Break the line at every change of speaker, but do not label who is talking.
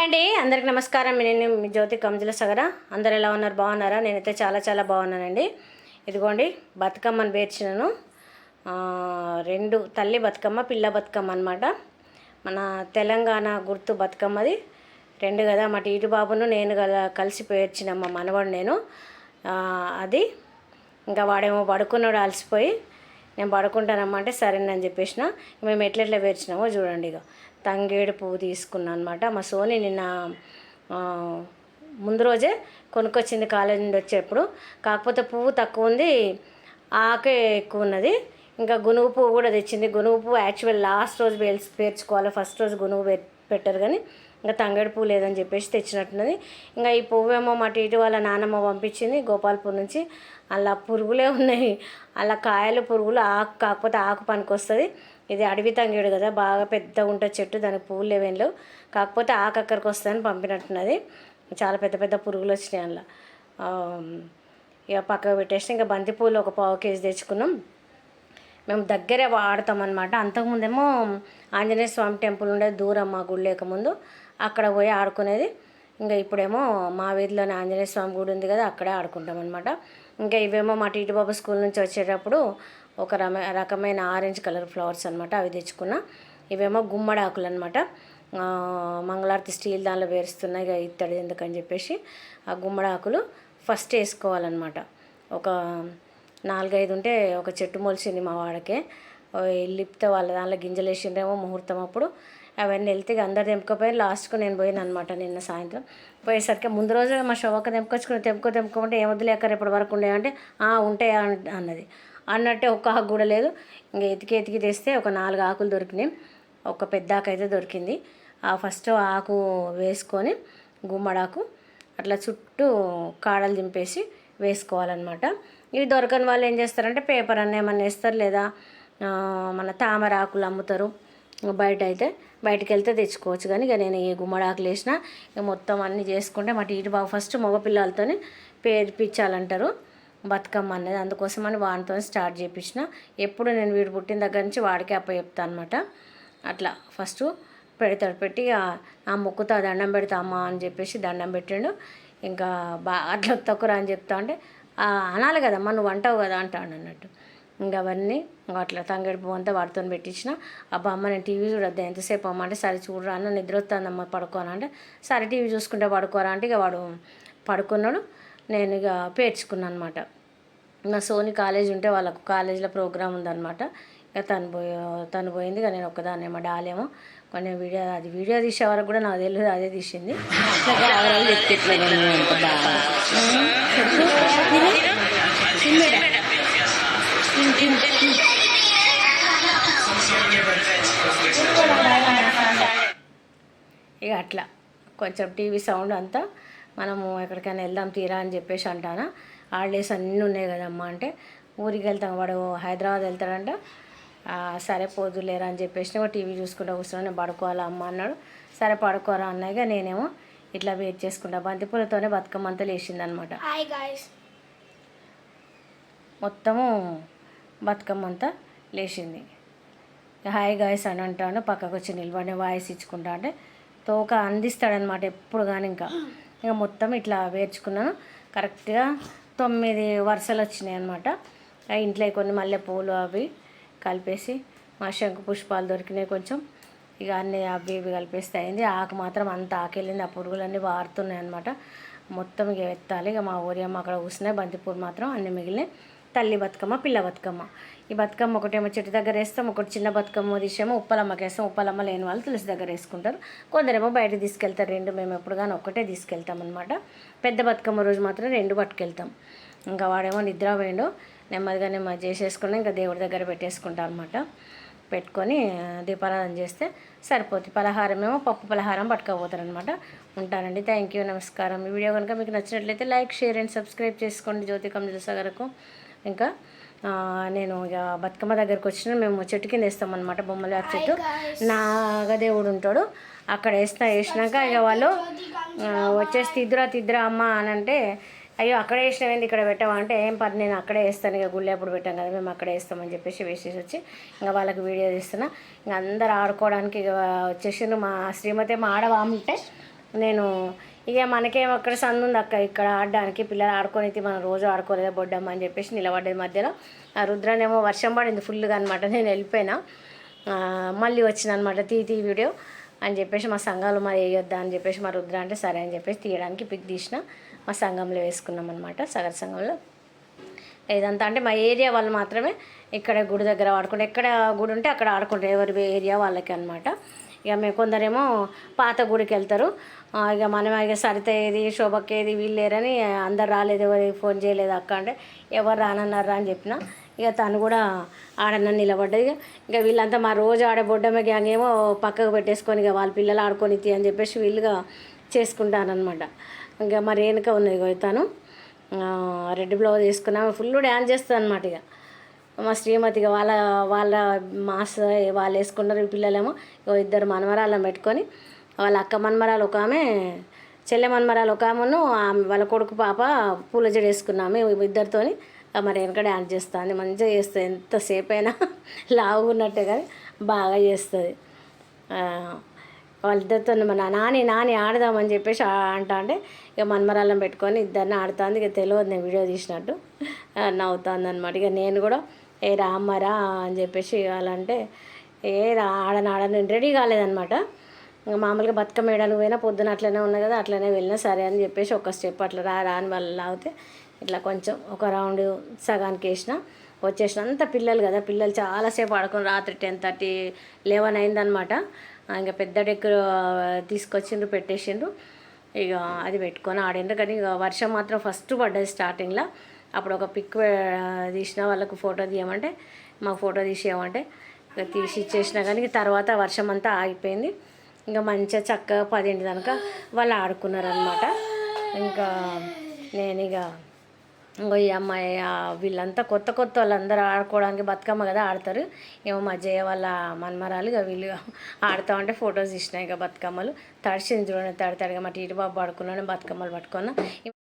Hi అండి అందరికి నమస్కారం. నేను మీ జ్యోతి కంజుల సగర. అందరు ఎలా ఉన్నారు? బాగున్నారా? నేనైతే చాలా చాలా బాగున్నానండి. ఇదిగోండి బతుకమ్మను పేర్చినాను. రెండు తల్లి బతుకమ్మ పిల్ల బతుకమ్మ అనమాట మన తెలంగాణ గుర్తు బతుకమ్మది. రెండు కదా మా టీటు బాబును నేను కలిసి పేర్చిన మా మనవాడు నేను. అది. ఇంకా వాడేమో పడుకున్నాడు అలసిపోయి. నేను పడుకుంటానమ్మా అంటే సరేనని చెప్పేసిన. మేము ఎట్లెట్లా పేర్చినామో చూడండి ఇక తంగేడు పువ్వు తీసుకున్నాను అనమాట మా సోని నిన్న ముందు రోజే కొనుక్కొచ్చింది కాలేజీ నుండి వచ్చేప్పుడు. కాకపోతే పువ్వు తక్కువ ఉంది ఆకే ఎక్కువ ఉన్నది. ఇంకా గునుగు పువ్వు కూడా తెచ్చింది. గునుగు పువ్వు యాక్చువల్ లాస్ట్ రోజు పేల్చి పేర్చుకోవాలి? ఫస్ట్ రోజు గునుగు పెట్టారు కానీ ఇంకా తంగడి పువ్వు లేదని చెప్పేసి తెచ్చినట్టున్నది. ఇంకా ఈ పువ్వు ఏమో మా టీటి వాళ్ళ నానమ్మ పంపించింది గోపాల్పూర్ నుంచి. అలా పురుగులే ఉన్నాయి. అలా కాయలు పురుగులు ఆకు కాకపోతే ఆకు పనికి వస్తుంది ఇది అడవి తంగేడు కదా బాగా పెద్దగా ఉంటుంది చెట్టు దానికి పువ్వులు లేవేం లేవు. కాకపోతే ఆకు అక్కడికి వస్తుందని పంపినట్టున్నది. చాలా పెద్ద పెద్ద పురుగులు వచ్చినాయి అందులో. ఇక పక్కకు పెట్టేసి ఇంకా బంతిపూలు ఒక పావు కేజీ తెచ్చుకున్నాం. మేము దగ్గరే వాడతాం అనమాట అంతకుముందేమో ఆంజనేయ స్వామి టెంపుల్ ఉండేది దూరం మా గుడి లేకముందు. అక్కడ పోయి ఆడుకునేది. ఇంకా ఇప్పుడేమో మా వీధిలోనే ఆంజనేయ స్వామి గుడి ఉంది కదా అక్కడే ఆడుకుంటాం అనమాట ఇంకా ఇవేమో మా టీటిబాబు స్కూల్ నుంచి వచ్చేటప్పుడు ఒక రమ రకమైన ఆరెంజ్ కలర్ ఫ్లవర్స్ అనమాట అవి తెచ్చుకున్నా. ఇవేమో గుమ్మడాకులు అనమాట మంగళారతి స్టీల్ దానిలో వేరుస్తున్నాయి ఇక ఇత్తడి ఎందుకని చెప్పేసి ఆ గుమ్మడాకులు ఫస్ట్ వేసుకోవాలన్నమాట. ఒక నాలుగైదు ఉంటే ఒక చెట్టు మొలిచింది మా వాడకే. లిప్తే వాళ్ళ దానిలో గింజలు వేసిండ్రేమో ముహూర్తం అప్పుడు. అవన్నీ వెళ్తే అందరు తెంపుకపోయి లాస్ట్కు నేను పోయాను అనమాట నిన్న సాయంత్రం. పోయేసరికి ముందు రోజు మా శోభక తెంపుకొచ్చుకుని తెంపుకో తెంపుకోమంటే ఏం వద్దులేక రేపటి వరకు ఉండేవంటే "ఆ, ఉంటాయి అన్- అన్నది. అన్నట్టే ఒక్క ఆకు కూడా లేదు. ఇంక ఎతికి ఎతికి తెస్తే ఒక నాలుగు ఆకులు దొరికినాయి. ఒక పెద్ద ఆకు అయితే దొరికింది. ఆ ఫస్ట్ ఆకు వేసుకొని గుమ్మడాకు అట్లా చుట్టూ కాడలు దింపేసి వేసుకోవాలన్నమాట. ఇవి దొరకని వాళ్ళు ఏం చేస్తారంటే పేపర్ అన్న ఏమన్నా వేస్తారు లేదా? మన తామర ఆకులు అమ్ముతారు. బయట అయితే బయటకు వెళ్తే తెచ్చుకోవచ్చు కానీ ఇక నేను ఈ గుమ్మడాకులు వేసిన ఇక మొత్తం అన్నీ చేసుకుంటే మా టీటి బాబు ఫస్ట్ మగపిల్లలతోనే పేర్పించాలంటారు బతుకమ్మ అనేది అందుకోసమని వాడితో స్టార్ట్ చేయించిన ఎప్పుడు నేను వీడు పుట్టిన దగ్గర నుంచి వాడికే అప్ప చెప్తా అనమాట అట్లా ఫస్ట్ పెడతాడు పెట్టి ఇక ఆ మొక్కుతా దండం పెడతా అమ్మ అని చెప్పేసి దండం పెట్టిండు. ఇంకా బా అట్లా తక్కువ అని చెప్తా అంటే అనాలి కదమ్మా నువ్వు అంటావు కదా అంటాడు అన్నట్టు. ఇంకా అవన్నీ ఇంకా అట్లా తంగడి పువ్వు అంతా వాడితో పెట్టించిన. అబ్బా అమ్మ నేను టీవీ చూడద్దు ఎంతసేపు అమ్మ అంటే సరే చూడరా అన్న నిద్ర వస్తుందమ్మ పడుకోనా అంటే. సరే టీవీ చూసుకుంటే పడుకోరా అంటే ఇక వాడు పడుకున్నాడు. నేను ఇక పేర్చుకున్నాను అనమాట ఇంకా సోని కాలేజ్ ఉంటే వాళ్ళకు కాలేజీలో ప్రోగ్రామ్ ఉందన్నమాట. ఇక తను పోయి తను పోయింది ఇక నేను ఒక్కదాన్ని ఏమో. డాలేమో కొన్ని వీడియో అది వీడియో తీసే వరకు కూడా నాకు తెలియదు అదే తీసింది. ఇక అట్లా. కొంచెం టీవీ సౌండ్ అంతా మనము ఎక్కడికైనా వెళ్దాం తీరా అని చెప్పేసి అంటానా? హాలిడేస్ అన్నీ ఉన్నాయి కదమ్మా. అంటే ఊరికి వెళ్తాం. వాడు హైదరాబాద్ వెళ్తాడంట. "ఆ, సరే పోదులేరా అని చెప్పేసి ఒక టీవీ చూసుకుంటూ కూర్చున్నా నేను పడుకోవాలా అమ్మ అన్నాడు. సరే పడుకోరా అన్నాయిగా నేనేమో ఇట్లా వెయిట్ చేసుకుంటా. బంతిపూలతోనే బతుకమ్మ అంతా లేచిందనమాట మొత్తము బతుకమ్మ అంతా లేచింది హాయ్ గాయస్ అని అంటాను పక్కకు వచ్చి నిలబడి వాయిస్ ఇచ్చుకుంటా అంటే తోక అందిస్తాడనమాట ఎప్పుడు కానీ ఇంకా. ఇంకా మొత్తం ఇట్లా వేర్చుకున్నాను కరెక్ట్గా తొమ్మిది వరుసలు వచ్చినాయి అనమాట ఇంట్లో కొన్ని మల్లెపూలు అవి కలిపేసి మా శంకు పుష్పాలు దొరికినాయి కొంచెం. ఇక అన్ని అవి ఇవి కలిపేస్తే అయింది. ఆకు మాత్రం అంత ఆకెళ్ళింది. ఆ పురుగులన్నీ వారుతున్నాయి అనమాట మొత్తం ఇక ఎత్తాలి. ఇక మా ఊరి అమ్మ అక్కడ కూర్చున్నాయి. బంతిపూలు మాత్రం అన్ని మిగిలినాయి. తల్లి బతుకమ్మ పిల్ల బతుకమ్మ. ఈ బతుకమ్మ ఒకటేమో చెట్టు దగ్గర వేస్తాం ఒకటి చిన్న బతుకమ్మ తీసేమో ఉప్పలమ్మకి వేస్తాం ఉప్పలమ్మ లేని వాళ్ళు తులసి దగ్గర వేసుకుంటారు. కొందరేమో బయట తీసుకెళ్తారు రెండు మేము ఎప్పుడు కానీ ఒక్కటే తీసుకెళ్తాం అనమాట పెద్ద బతుకమ్మ రోజు మాత్రం రెండు పట్టుకెళ్తాం. ఇంకా వాడేమో నిద్ర పోయిండు నెమ్మదిగా నెమ్మది చేసేసుకుని ఇంకా దేవుడి దగ్గర పెట్టేసుకుంటాం అనమాట పెట్టుకొని దీపారాధన చేస్తే సరిపోతుంది పలహారం ఏమో పప్పు పలహారం పట్టుకోపోతారు అనమాట ఉంటానండి. థ్యాంక్ యూ నమస్కారం. ఈ వీడియో కనుక మీకు నచ్చినట్లయితే లైక్ షేర్ అండ్ సబ్స్క్రైబ్ చేసుకోండి. జ్యోతి కమల ఇంకా ఆ, నేను ఇక బతుకమ్మ దగ్గరకు వచ్చిన మేము చెట్టు కింద వేస్తాం అనమాట బొమ్మల వేప చెట్టు. నాగదేవుడు ఉంటాడు. అక్కడ వేస్తా వేసినాక ఇక వాళ్ళు ఆ, వచ్చేసి తిద్దురా తిద్దురా అమ్మ అని అంటే అయ్యో అక్కడే వేసినవేంది ఇక్కడ పెట్టావా అంటే ఏం పని నేను అక్కడే వేస్తాను ఇక గుళ్ళో ఎప్పుడు పెట్టాం కదా మేము అక్కడే వేస్తామని చెప్పేసి వేసేసి వచ్చి ఇంకా వాళ్ళకి వీడియో తీస్తున్నా. ఇంకా అందరు ఆడుకోవడానికి ఇక వచ్చేసి మా శ్రీమతి ఏమో ఆడవా అంటే నేను ఇక మనకేం అక్కడ సందు ఉంది అక్క. ఇక్కడ ఆడడానికి పిల్లలు ఆడుకొని మనం రోజు ఆడుకోలేదా బొడ్డమ్మ అని చెప్పేసి నిలబడ్డది మధ్యలో. ఆ రుద్రనేమో వర్షం పడింది ఫుల్గా అనమాట నేను వెళ్ళిపోయినా. మళ్ళీ వచ్చిన అనమాట తీ తీ వీడియో అని చెప్పేసి మా సంఘాలు మరి వేయొద్దా అని చెప్పేసి మా రుద్ర అంటే సరే అని చెప్పేసి తీయడానికి పిక్ తీసిన మా సంఘంలో వేసుకున్నాం అనమాట సగర సంఘంలో. ఇదంతా అంటే మా ఏరియా వాళ్ళు మాత్రమే ఇక్కడ గుడి దగ్గర ఆడుకుంటారు. ఎక్కడ గుడి ఉంటే అక్కడ ఆడుకుంటారు. ఎవరి ఏరియా వాళ్ళకి అనమాట ఇక మేము కొందరేమో పాత గుడికి వెళ్తారు. ఇక మనం ఇక సరిత ఏది శోభక్క ఏది వీళ్ళు లేరని అందరు రాలేదు ఎవరు ఫోన్ చేయలేదు అక్క అంటే ఎవరు రానన్నారా అని చెప్పిన. ఇక తను కూడా ఆడన నిలబడ్డది. ఇక ఇక వీళ్ళంతా మా రోజు ఆడే బొడ్డమ్మ గ్యాంగ్ ఏమో పక్కకు పెట్టేసుకొని ఇక వాళ్ళ పిల్లలు ఆడుకొని తీ అని చెప్పేసి వీళ్ళుగా చేసుకుంటానమాట ఇంకా మరి వెనుక ఉన్నది తను. రెడ్ బ్లౌజ్ వేసుకున్నాము ఫుల్ డ్యాన్స్ చేస్తుంది అనమాట ఇక. మా శ్రీమతి వాళ్ళ వాళ్ళ మాస్ వాళ్ళు వేసుకున్నారు ఈ పిల్లలేమో. ఇగో ఇద్దరు మనమరాలను పెట్టుకొని వాళ్ళ అక్క మనమరాలు ఒక ఆమె చెల్లె మనమరాలు ఒక ఆమెను ఆమె వాళ్ళ కొడుకు పాప పూల జడ వేసుకున్నాము ఇద్దరితోని. మరి వెనక డ్యాన్స్ చేస్తుంది మంచిగా చేస్తుంది ఎంతసేపు అయినా లావు ఉన్నట్టే కానీ బాగా చేస్తుంది. వాళ్ళిద్దరితో మన నాని నాని ఆడదామని చెప్పేసి అంటా అంటే ఇక మన్మరాలను పెట్టుకొని ఇద్దరిని ఆడుతుంది ఇక తెలియదు నేను వీడియో తీసినట్టు. నవ్వుతుంది అనమాట ఇక నేను కూడా ఏ రామ్మరా అని చెప్పేసి ఇవ్వాలంటే ఏ రా ఆడని ఆడని రెడీ కాలేదనమాట ఇంకా మామూలుగా బతుకమ్మ వేయడానికి పోయినా పొద్దున అట్లనే ఉన్నాయి కదా అట్లనే వెళ్ళినా సరే అని చెప్పేసి ఒక స్టెప్ అట్లా రా రాని వాళ్ళు లాగితే ఇట్లా కొంచెం ఒక రౌండ్ సగానికి వేసిన వచ్చేసిన అంత పిల్లలు కదా పిల్లలు చాలాసేపు ఆడుకుని రాత్రి టెన్ థర్టీ లెవెన్ అయిందనమాట ఇంకా పెద్ద డెక్ తీసుకొచ్చిండ్రు పెట్టేసిండ్రు. ఇక అది పెట్టుకొని ఆడిండ్రు. కానీ ఇక వర్షం మాత్రం ఫస్ట్ పడ్డది స్టార్టింగ్లో. అప్పుడు ఒక పిక్ తీసిన వాళ్ళకు ఫోటో తీయమంటే మాకు ఫోటో తీసేయమంటే ఇక తీసి ఇచ్చేసిన కానీ తర్వాత వర్షం అంతా ఆగిపోయింది. ఇంకా మంచిగా చక్కగా పదింటి దాకా వాళ్ళు ఆడుకున్నారనమాట ఇంకా నేను ఇక ఇంకో ఈ అమ్మాయి వీళ్ళంతా కొత్త కొత్త వాళ్ళందరూ ఆడుకోవడానికి బతుకమ్మ కదా ఆడతారు. ఏమో మా జయ వాళ్ళ మన్మరాలు ఇక వీళ్ళు ఆడుతా ఉంటే ఫొటోస్ ఇచ్చినాయి ఇక బతుకమ్మలు. తడిచింది చూడండి తడి తడిగా మా టీటి బాబు ఆడుకున్నాను బతుకమ్మలు పట్టుకున్నా.